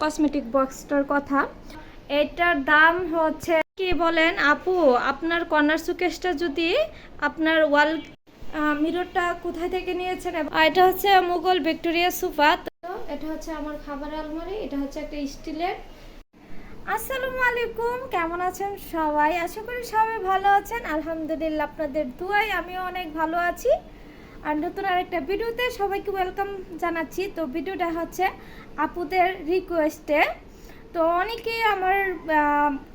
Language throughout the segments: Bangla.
কসমেটিক বক্সটার কথা। এটার দাম হচ্ছে, কি বলেন আপু, আপনার কর্নার সুকেশটা যদি আপনার ওয়াল মিররটা কোথায় থেকে নিয়েছেন? এটা হচ্ছে মুঘল ভিক্টোরিয়া সোফা। তো এটা হচ্ছে আমার খাবার আলমারি, এটা হচ্ছে একটা স্টিলের। আসসালামু আলাইকুম, কেমন আছেন সবাই? আশা করি সবাই ভালো আছেন। আলহামদুলিল্লাহ, আপনাদের দুয়াই আমিও অনেক ভালো আছি। আর নতুন আরেকটা ভিডিওতে সবাইকে ওয়েলকাম জানাচ্ছি। তো ভিডিওটা হচ্ছে আপুদের রিকোয়েস্টে তো অনেকেই আমার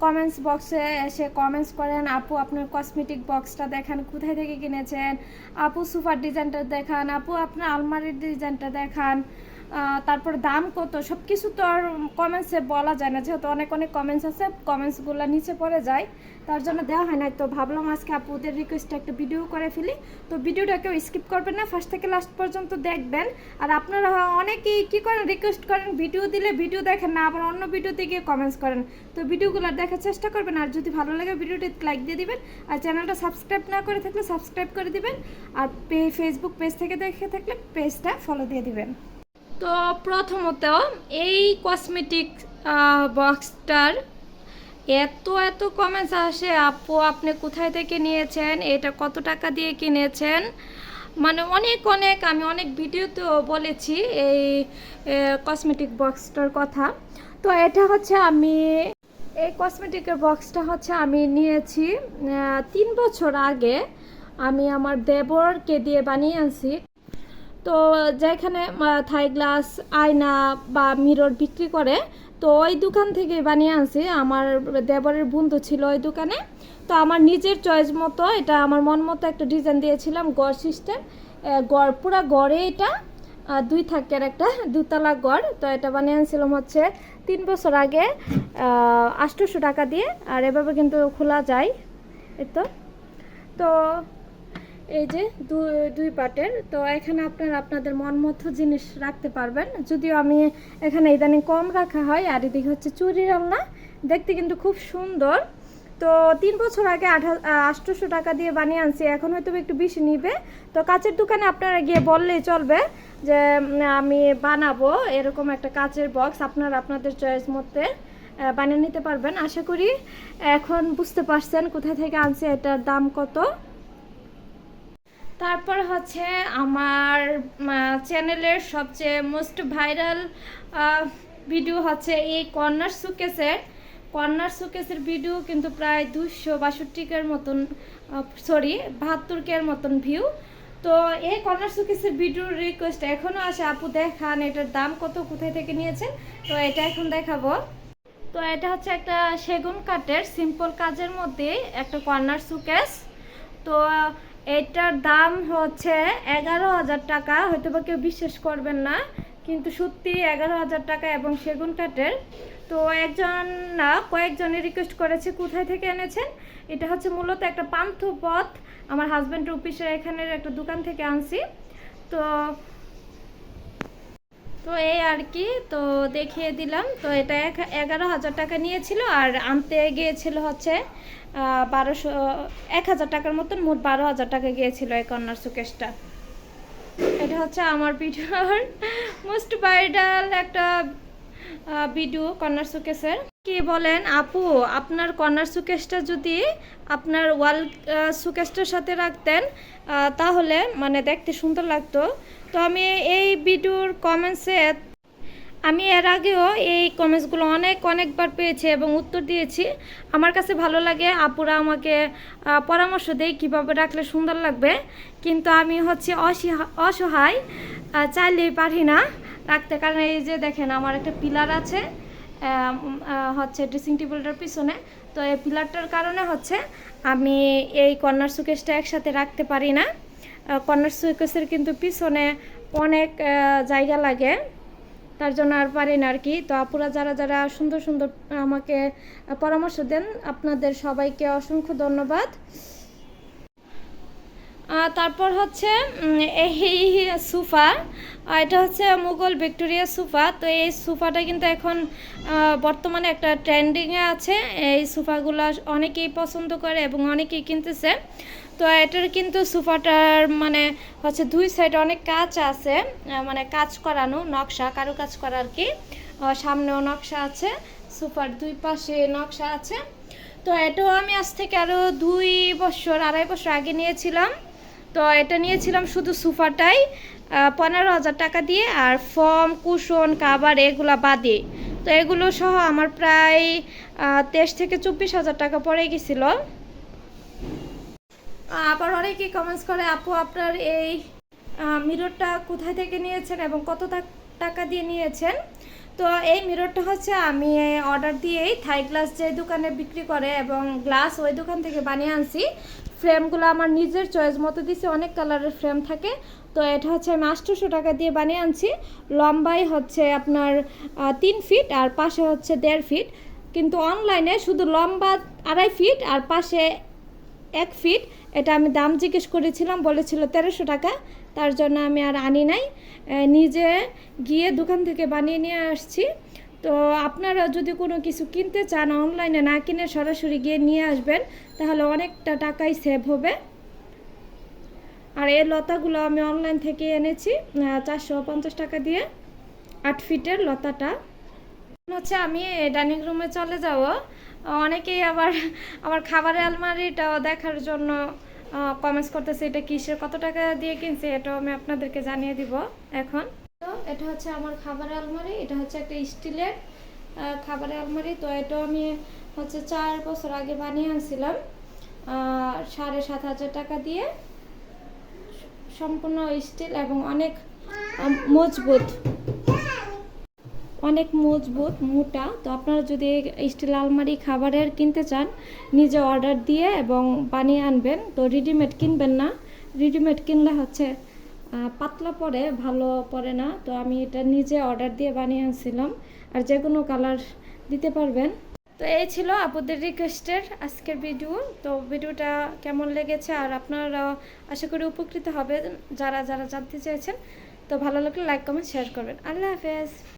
কমেন্টস বক্সে এসে কমেন্টস করেন, আপু, আপনার কসমেটিক বক্সটা দেখান, কোথায় থেকে কিনেছেন? আপু সুপার ডিজাইনটা দেখান, আপু, আপনার আলমারির ডিজাইনটা দেখান। তারপর দাম কত? সব কিছু তো আর কমেন্টসে বলা যায় না। যেহেতু অনেক অনেক কমেন্টস আছে কমেন্টসগুলো নিচে পড়ে যায়, তার জন্য দেওয়া হয় না তো ভাবলাম আজকে আপুদের রিকোয়েস্টে একটা ভিডিও করে ফেলি। তো ভিডিওটা কেউ স্কিপ করবেন না ফার্স্ট থেকে লাস্ট পর্যন্ত দেখবেন। আর আপনারা অনেকেই কী করেন? রিকোয়েস্ট করেন ভিডিও দিলে ভিডিও দেখেন না, আবার অন্য ভিডিওতে গিয়ে কমেন্টস করেন। তো ভিডিওগুলো দেখার চেষ্টা করবেন, আর যদি ভালো লাগে ভিডিওটি লাইক দিয়ে দিবেন। আর চ্যানেলটা সাবস্ক্রাইব না করে থাকলে সাবস্ক্রাইব করে দিবেন। আর পে ফেসবুক পেজ থেকে দেখে থাকলে পেজটা ফলো দিয়ে দিবেন। তো প্রথমত এই কসমেটিক বক্সটার এত এত কমেন্টস আসে, আপু, আপনি কোথায় থেকে নিয়েছেন? এটা কত টাকা দিয়ে কিনেছেন? মানে অনেক অনেক, আমি অনেক ভিডিওতেও বলেছি এই কসমেটিক বক্সটার কথা। তো এটা হচ্ছে আমি, এই কসমেটিকের বক্সটা হচ্ছে আমি নিয়েছি তিন বছর আগে আমি আমার দেবরকে দিয়ে বানিয়ে আনছি। তো যেখানে থাই গ্লাস, আয়না বা মিরর বিক্রি করে, তো ওই দোকান থেকে বানিয়ে আনছি। আমার দেবরের বন্ধু ছিল ওই দোকানে। তো আমার নিজের চয়েস মতো এটা আমার মন মতো একটা ডিজাইন দিয়েছিলাম, গড় সিস্টেম গড়, পুরা গড়ে এটা দুই থাকের একটা দুতলা গড়। তো এটা বানিয়ে আনছিলাম হচ্ছে তিন বছর আগে আটশোশো টাকা দিয়ে, আর এভাবে কিন্তু খোলা যায়। এই তো। তো এই যে দুই পাটের, তো এখানে আপনারা আপনাদের মন মতো জিনিস রাখতে পারবেন। যদিও আমি এখানে ইদানিং কম রাখা হয়, আর এদিকে হচ্ছে চুরি রান্না, দেখতে কিন্তু খুব সুন্দর। তো তিন বছর আগে আঠা টাকা দিয়ে বানিয়ে আনছি, এখন হয়তো একটু বেশি নিবে। তো কাচের দোকানে আপনারা গিয়ে বললেই চলবে যে আমি বানাবো এরকম একটা কাচের বক্স আপনারা আপনাদের চয়েস মধ্যে বানিয়ে নিতে পারবেন। আশা করি এখন বুঝতে পারছেন কোথা থেকে আনছি, এটার দাম কত। তারপর হচ্ছে আমার চ্যানেলের সবচেয়ে মোস্ট ভাইরাল ভিডিও হচ্ছে এই কর্নার সুকেসের। কর্নার সুকেসের ভিডিও কিন্তু প্রায় দুশো বাষট্টিকের মতন সরি বাহাত্তর কের মতন ভিউ তো এই কর্নার সুকেসের ভিডিওর রিকোয়েস্ট এখনও আসে, আপু দেখান এটার দাম কত, কোথায় থেকে নিয়েছেন? তো এটা এখন দেখাবো। তো এটা হচ্ছে একটা সেগুন কাঠের সিম্পল কাজের মধ্যে একটা কর্নার সুকেস। তো এটার দাম হচ্ছে এগারো হাজার টাকা। হয়তো বা কেউ বিশ্বাস করবেন না, কিন্তু সত্যি এগারো হাজার টাকা এবং সেগুন কাঠের। তো একজন না কয়েকজনে রিকোয়েস্ট করেছে, কোথায় থেকে এনেছেন? এটা হচ্ছে মূলত একটা পান্থপথ। আমার হাজব্যান্ডের অফিসের এখানের একটা দোকান থেকে আনছি। তো তো এই আর কি, তো দেখিয়ে দিলাম। তো এটা এগারো হাজার টাকা নিয়েছিল, আর আনতে গিয়েছিল হচ্ছে বারোশো, এক হাজার টাকার মতন মোট বারো হাজার টাকা গিয়েছিল এই কর্নার সুকেশটা। এটা হচ্ছে আমার ভিডিওর মোস্ট ভাইরাল একটা ভিডিও কর্নার সুকেসের কি বলেন, আপু, আপনার কর্নার সুকেসটা যদি আপনার ওয়াল সুকেসটার সাথে রাখতেন তাহলে মানে দেখতে সুন্দর লাগতো। তো আমি এই ভিডিওর কমেন্টসে আমি এর আগেও এই কমেন্টসগুলো অনেক, অনেকবার পেয়েছি এবং উত্তর দিয়েছি। আমার কাছে ভালো লাগে, আপুরা আমাকে পরামর্শ দেয় কীভাবে রাখলে সুন্দর লাগবে। কিন্তু আমি হচ্ছে অসহায় চাইলেই পারি না রাখতে। কারণ এই যে দেখেন, আমার একটা পিলার আছে হচ্ছে ড্রেসিং টেবিলটার পিছনে। তো এই পিলারটার কারণে হচ্ছে আমি এই কর্নার সুকেশটা একসাথে রাখতে পারি না। কর্নার সুকেসের কিন্তু পিছনে অনেক জায়গা লাগে। তার জন্য আর পারি না আর কি। তো আপুরা যারা যারা সুন্দর সুন্দর আমাকে পরামর্শ দেন, আপনাদের সবাইকে অসংখ্য ধন্যবাদ। তারপর হচ্ছে এই সোফা। এটা হচ্ছে মুঘল ভিক্টোরিয়া সোফা। তো এই সোফাটা কিন্তু এখন বর্তমানে একটা ট্রেন্ডিংয়ে আছে। এই সোফাগুলো অনেকেই পছন্দ করে এবং অনেকেই কিনতেছে। তো এটার কিন্তু সোফাটার মানে হচ্ছে দুই সাইডে অনেক কাজ আছে মানে কাজ করানো নকশা কারু কাজ করা আর কি। সামনেও নকশা আছে, সোফার দুই পাশে নকশা আছে। তো এটাও আমি আজ থেকে আরও দুই বছর, আড়াই বছর আগে নিয়েছিলাম। তো এটা নিয়েছিলাম শুধু সোফাটাই পনেরো হাজার টাকা দিয়ে আর ফর্ম, কুশন, কাবার এগুলা বাদে। তো এগুলো সহ আমার প্রায় তেইশ থেকে চব্বিশ হাজার টাকা পড়ে গেছিল। আবার অনেকে কমেন্টস করে, আপু, আপনার এই মিররটা কোথায় থেকে নিয়েছেন এবং কত টাকা দিয়ে নিয়েছেন? তো এই মিররটা হচ্ছে আমি অর্ডার দিয়েই থাই গ্লাস যে দোকানে বিক্রি করে এবং গ্লাস ওই দোকান থেকে বানিয়ে আনছি। ফ্রেমগুলো আমার নিজের চয়েস মতো দিছি, অনেক কালারের ফ্রেম থাকে। তো এটা হচ্ছে আমি আটশোশো টাকা দিয়ে বানিয়ে আনছি। লম্বাই হচ্ছে আপনার তিন ফিট আর পাশে হচ্ছে দেড় ফিট কিন্তু অনলাইনে শুধু লম্বা আড়াই ফিট আর পাশে এক ফিট এটা আমি দাম জিজ্ঞেস করেছিলাম, বলেছিল তেরোশো টাকা, তার জন্য আমি আর আনি নাই। নিজে গিয়ে দোকান থেকে বানিয়ে নিয়ে আসছি। তো আপনারা যদি কোনো কিছু কিনতে চান, অনলাইনে না কিনে সরাসরি গিয়ে নিয়ে আসবেন, তাহলে অনেকটা টাকাই সেভ হবে। আর এই লতাগুলো আমি অনলাইন থেকে এনেছি চারশো পঞ্চাশ টাকা দিয়ে, আট ফিটের লতাটা। হচ্ছে আমি ডাইনিং রুমে চলে যাব। অনেকেই আবার আমার খাবারের আলমারিটাও দেখার জন্য কমেন্টস করতেছে এটা কিসের, কত টাকা দিয়ে কিনছে এটাও আমি আপনাদেরকে জানিয়ে দিব এখন। তো এটা হচ্ছে আমার খাবারের আলমারি, এটা হচ্ছে একটা স্টিলের খাবারের আলমারি। তো এটাও আমি হচ্ছে চার বছর আগে বানিয়ে আনছিলাম সাড়ে সাত হাজার টাকা দিয়ে। সম্পূর্ণ স্টিল এবং অনেক মজবুত। অনেক মজবুত, মোটা। তো আপনারা যদি স্টিল আলমারি খাবারের কিনতে চান, নিজে অর্ডার দিয়ে এবং বানিয়ে আনবেন। তো রেডিমেড কিনবেন না। রেডিমেড কিনলে হচ্ছে পাতলা পরে, ভালো পরে না। তো আমি এটা নিজে অর্ডার দিয়ে বানিয়ে আনছিলাম। আর যে কোনো কালার দিতে পারবেন। তো এই ছিল আপুদের রিকোয়েস্টের আজকের ভিডিও তো ভিডিওটা কেমন লেগেছে আর আপনারা আশা করি উপকৃত হবে যারা যারা জানতে চেয়েছেন। তো ভালো লাগলে লাইক কমেন্ট শেয়ার করবেন। আল্লাহ হাফেজ।